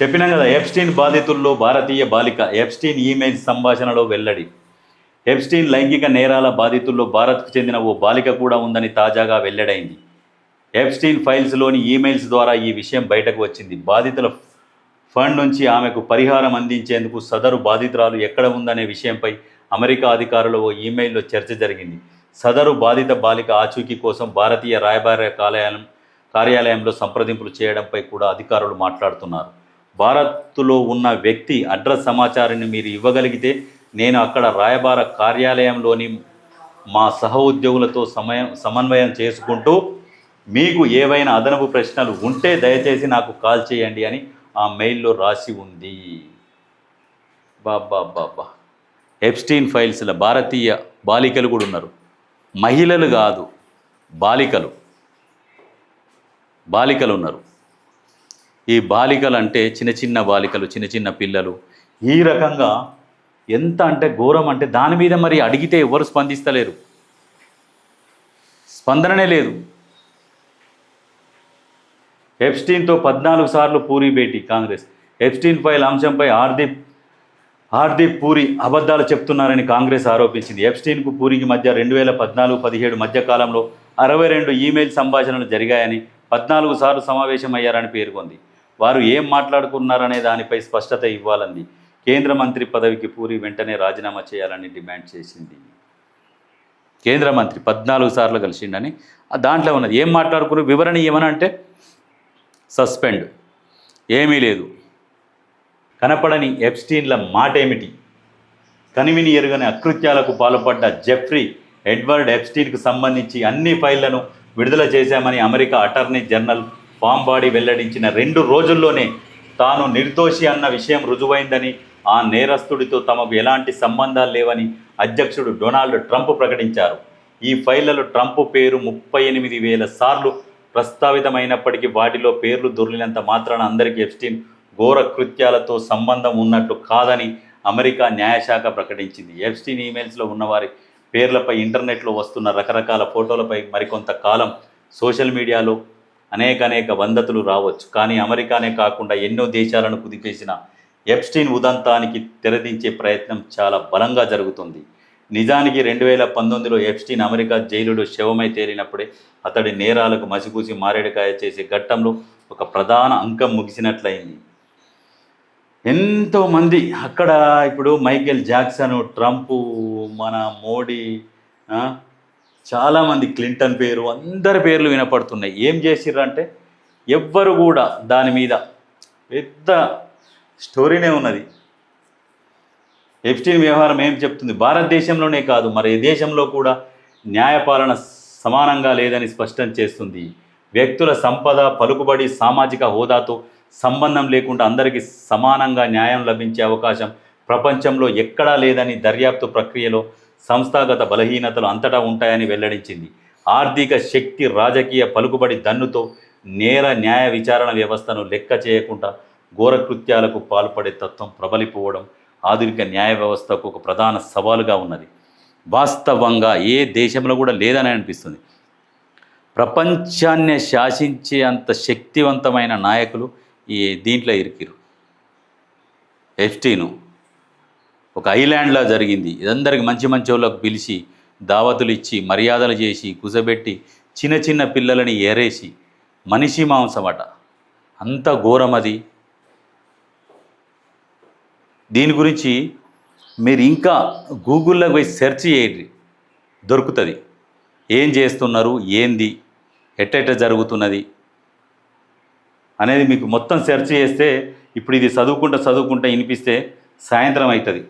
చెప్పినాం కదా ఎప్స్టీన్ బాధితుల్లో భారతీయ బాలిక ఎప్స్టీన్ ఈమెయిల్ సంభాషణలో వెల్లడి. ఎప్స్టీన్ లైంగిక నేరాల బాధితుల్లో భారత్కు చెందిన ఓ బాలిక కూడా ఉందని తాజాగా వెల్లడైంది. ఎప్స్టీన్ ఫైల్స్లోని ఈమెయిల్స్ ద్వారా ఈ విషయం బయటకు వచ్చింది. బాధితుల ఫండ్ నుంచి ఆమెకు పరిహారం అందించేందుకు సదరు బాధితురాలు ఎక్కడ ఉందనే విషయంపై అమెరికా అధికారులు ఓ ఈమెయిల్లో చర్చ జరిగింది. సదరు బాధిత బాలిక ఆచూకీ కోసం భారతీయ రాయబార కార్యాలయం కార్యాలయంలో సంప్రదింపులు చేయడంపై కూడా అధికారులు మాట్లాడుతున్నారు. భారత్లో ఉన్న వ్యక్తి అడ్రస్ సమాచారాన్ని మీరు ఇవ్వగలిగితే నేను అక్కడ రాయబార కార్యాలయంలోని మా సహ ఉద్యోగులతో సమయం సమన్వయం చేసుకుంటూ మీకు ఏవైనా అదనపు ప్రశ్నలు ఉంటే దయచేసి నాకు కాల్ చేయండి అని ఆ మెయిల్లో రాసి ఉంది. బాబా బాబా ఎప్స్టీన్ ఫైల్స్ల భారతీయ బాలికలు కూడా ఉన్నారు. మహిళలు కాదు బాలికలు. బాలికలు ఉన్నారు. ఈ బాలికలు అంటే చిన్న చిన్న బాలికలు చిన్న చిన్న పిల్లలు. ఈ రకంగా ఎంత అంటే ఘోరం అంటే దాని మీద మరి అడిగితే ఎవరు స్పందిస్తలేరు. స్పందననే లేదు. ఎప్స్టీన్తో పద్నాలుగు సార్లు పూరి భేటీ కాంగ్రెస్. ఎప్స్టీన్ ఫైల్ అంశంపై హార్దీప్ హార్దీప్ పూరి అబద్ధాలు చెప్తున్నారని కాంగ్రెస్ ఆరోపించింది. ఎప్స్టీన్కు పూరికి మధ్య రెండు వేల పద్నాలుగు పదిహేడు మధ్యకాలంలో అరవై రెండు ఈమెయిల్ సంభాషణలు జరిగాయని పద్నాలుగు సార్లు సమావేశమయ్యారని పేర్కొంది. వారు ఏం మాట్లాడుకున్నారనే దానిపై స్పష్టత ఇవ్వాలని కేంద్ర మంత్రి పదవికి పూరి వెంటనే రాజీనామా చేయాలని డిమాండ్ చేసింది. కేంద్ర మంత్రి పద్నాలుగు సార్లు కలిసిండని దాంట్లో ఉన్నది. ఏం మాట్లాడుకున్నారు? వివరణ ఏమని అంటే సస్పెండ్. ఏమీ లేదు. కనపడని ఎప్స్టీన్ల మాట ఏమిటి కనివిని ఎరుగని అకృత్యాలకు పాల్పడ్డ జెఫ్రీ ఎడ్వర్డ్ ఎప్స్టీన్కు సంబంధించి అన్ని ఫైళ్ళను విడుదల చేశామని అమెరికా అటార్నీ జనరల్ పాంబాడి వెల్లడించిన రెండు రోజుల్లోనే తాను నిర్దోషి అన్న విషయం రుజువైందని ఆ నేరస్తుడితో తమకు ఎలాంటి సంబంధాలు లేవని అధ్యక్షుడు డొనాల్డ్ ట్రంప్ ప్రకటించారు. ఈ ఫైళ్ళలో ట్రంప్ పేరు ముప్పై ఎనిమిది వేల సార్లు ప్రస్తావితమైనప్పటికీ వాటిలో పేర్లు దొరికినంత మాత్రాన అందరికీ ఎప్స్టీన్ ఘోర కృత్యాలతో సంబంధం ఉన్నట్లు కాదని అమెరికా న్యాయశాఖ ప్రకటించింది. ఎప్స్టీన్ ఈమెయిల్స్లో ఉన్నవారి పేర్లపై ఇంటర్నెట్లో వస్తున్న రకరకాల ఫోటోలపై మరికొంత కాలం సోషల్ మీడియాలో అనేక అనేక వందతులు రావచ్చు. కానీ అమెరికానే కాకుండా ఎన్నో దేశాలను కుదిపేసిన ఎప్స్టీన్ ఉదంతానికి తెరదించే ప్రయత్నం చాలా బలంగా జరుగుతుంది. నిజానికి రెండు వేల పంతొమ్మిదిలో ఎప్స్టీన్ అమెరికా జైలులో శవమై తేలినప్పుడే అతడి నేరాలకు మసిపూసి మారేడుకాయ చేసే ఘట్టంలో ఒక ప్రధాన అంకం ముగిసినట్లయింది. ఎంతోమంది అక్కడ ఇప్పుడు మైకేల్ జాక్సన్ ట్రంప్ మన మోడీ చాలామంది క్లింటన్ పేరు అందరి పేర్లు వినపడుతున్నాయి. ఏం చేసిర్రు అంటే ఎవ్వరు కూడా దాని మీద పెద్ద స్టోరీనే ఉన్నది. ఎప్స్టీన్ వ్యవహారం ఏం చెప్తుంది? భారతదేశంలోనే కాదు మరి ఏ దేశంలో కూడా న్యాయపాలన సమానంగా లేదని స్పష్టం చేస్తుంది. వ్యక్తుల సంపద పలుకుబడి సామాజిక హోదాతో సంబంధం లేకుండా అందరికీ సమానంగా న్యాయం లభించే అవకాశం ప్రపంచంలో ఎక్కడా లేదని దర్యాప్తు ప్రక్రియలో సంస్థాగత బలహీనతలు అంతటా ఉంటాయని వెల్లడించింది. ఆర్థిక శక్తి రాజకీయ పలుకుబడి దన్నుతో నేర న్యాయ విచారణ వ్యవస్థను లెక్క చేయకుండా ఘోరకృత్యాలకు పాల్పడే తత్వం ప్రబలిపోవడం ఆధునిక న్యాయ వ్యవస్థకు ఒక ప్రధాన సవాలుగా ఉన్నది. వాస్తవంగా ఏ దేశంలో కూడా లేదని అనిపిస్తుంది. ప్రపంచాన్ని శాసించే అంత శక్తివంతమైన నాయకులు ఈ దీంట్లో ఇరికిరు. ఎఫ్టీను. ఒక ఐలాండ్లా జరిగింది. ఇదందరికి మంచి మంచి వాళ్ళకు పిలిచి దావతులు ఇచ్చి మర్యాదలు చేసి కుసబెట్టి చిన్న చిన్న పిల్లలని ఏరేసి మనిషి మాంసం అట. అంత ఘోరమది దీని గురించి మీరు ఇంకా గూగుల్లో పోయి సెర్చ్ చేయండి. దొరుకుతుంది. ఏం చేస్తున్నారు? ఏంది? ఎట్టెట్ట జరుగుతున్నది? అనేది మీకు మొత్తం సెర్చ్ చేస్తే ఇప్పుడు ఇది చదువుకుంటా చదువుకుంటా వినిపిస్తే సాయంత్రం అవుతుంది